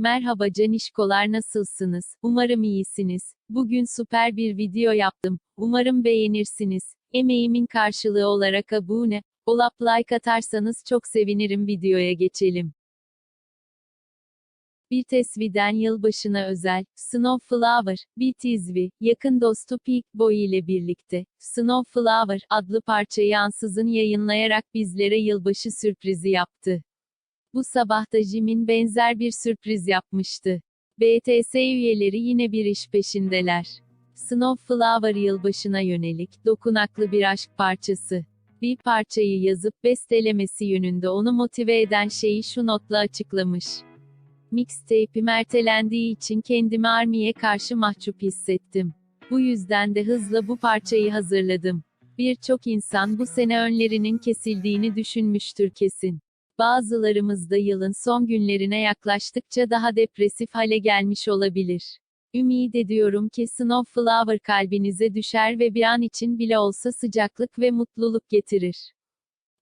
Merhaba canişkolar nasılsınız? Umarım iyisiniz. Bugün süper bir video yaptım. Umarım beğenirsiniz. Emeğimin karşılığı olarak abone, olap like atarsanız çok sevinirim videoya geçelim. Bir tesviden yılbaşına özel, Snow Flower, BTSV, yakın dostu Peak Boy ile birlikte, Snow Flower adlı parçayı ansızın yayınlayarak bizlere yılbaşı sürprizi yaptı. Bu sabah da Jimin benzer bir sürpriz yapmıştı. BTS üyeleri yine bir iş peşindeler. Snow Flower yılbaşına yönelik, dokunaklı bir aşk parçası. Bir parçayı yazıp bestelemesi yönünde onu motive eden şeyi şu notla açıklamış. Mixtape'im ertelendiği için kendimi Army'ye karşı mahcup hissettim. Bu yüzden de hızla bu parçayı hazırladım. Birçok insan bu sene önlerinin kesildiğini düşünmüştür kesin. Bazılarımız da yılın son günlerine yaklaştıkça daha depresif hale gelmiş olabilir. Ümid ediyorum ki Snow Flower kalbinize düşer ve bir an için bile olsa sıcaklık ve mutluluk getirir.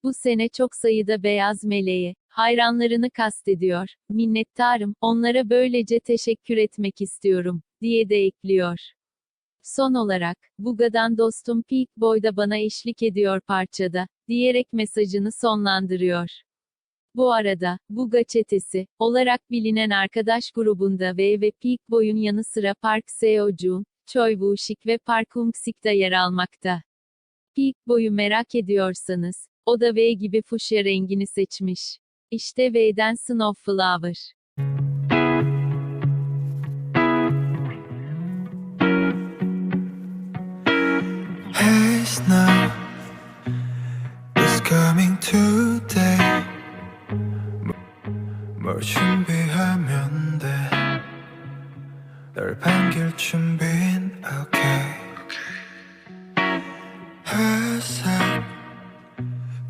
Bu sene çok sayıda beyaz meleğe, hayranlarını kastediyor, minnettarım, onlara böylece teşekkür etmek istiyorum, diye de ekliyor. Son olarak, Buga'dan dostum Peak Boy da bana eşlik ediyor parçada, diyerek mesajını sonlandırıyor. Bu arada, Buga çetesi, olarak bilinen arkadaş grubunda V ve Peak Boy'un yanı sıra Park Seo-joon, Choi Woo-sik ve Park Hung-sik de yer almakta. Peak Boy'u merak ediyorsanız, o da V gibi fuşya rengini seçmiş. İşte V'den Snow Flower. 뭘 준비하면 돼널 반길 준비는 okay. 회색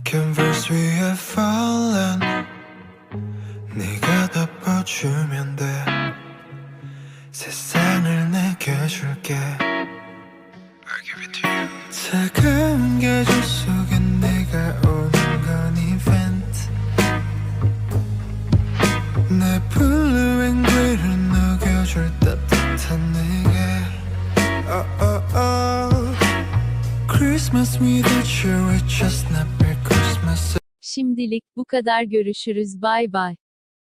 canvas 위에 fallen. 네가 덮어주면 돼. 세상을 내게 줄게. 차가운 계절 속 내 블루 앵글을 녹여줄 따뜻한 내게 oh, oh, oh. Christmas without you it's just not real Christmas Şimdilik bu kadar görüşürüz bay bay.